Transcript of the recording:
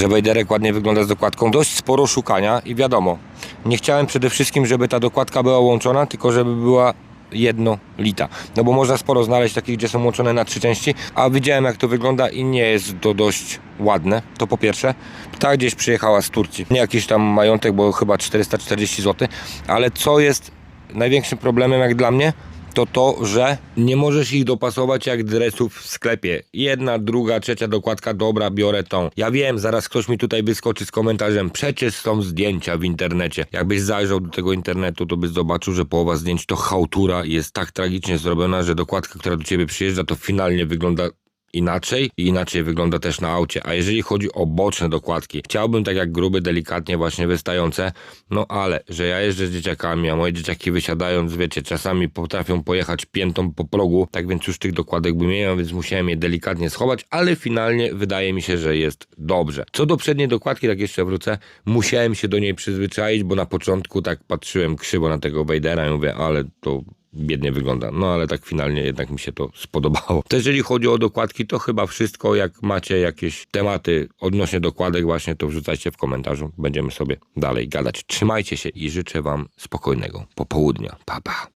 że Wejderek ładnie wygląda z dokładką. Dość sporo szukania i wiadomo, nie chciałem przede wszystkim, żeby ta dokładka była łączona, tylko żeby była jednolita. No bo można sporo znaleźć takich, gdzie są łączone na trzy części, a widziałem jak to wygląda i nie jest to dość ładne. To po pierwsze. Ta gdzieś przyjechała z Turcji. Nie jakiś tam majątek, bo chyba 440 zł, ale co jest największym problemem jak dla mnie, to to, że nie możesz ich dopasować jak dresów w sklepie. Jedna, druga, trzecia dokładka, dobra, biorę tą. Ja wiem, zaraz ktoś mi tutaj wyskoczy z komentarzem, przecież są zdjęcia w internecie. Jakbyś zajrzał do tego internetu, to byś zobaczył, że połowa zdjęć to chałtura i jest tak tragicznie zrobiona, że dokładka, która do ciebie przyjeżdża, to finalnie wygląda inaczej i inaczej wygląda też na aucie. A jeżeli chodzi o boczne dokładki, chciałbym tak jak gruby, delikatnie właśnie wystające, no ale, że ja jeżdżę z dzieciakami, a moje dzieciaki wysiadając, wiecie, czasami potrafią pojechać piętą po progu, tak więc już tych dokładek bym miał, więc musiałem je delikatnie schować, ale finalnie wydaje mi się, że jest dobrze. Co do przedniej dokładki, tak jeszcze wrócę, musiałem się do niej przyzwyczaić, bo na początku tak patrzyłem krzywo na tego Vadera i mówię, ale to biednie wygląda. No ale tak finalnie jednak mi się to spodobało. To jeżeli chodzi o dokładki, to chyba wszystko. Jak macie jakieś tematy odnośnie dokładek właśnie, to wrzucajcie w komentarzu. Będziemy sobie dalej gadać. Trzymajcie się i życzę wam spokojnego popołudnia. Pa, pa.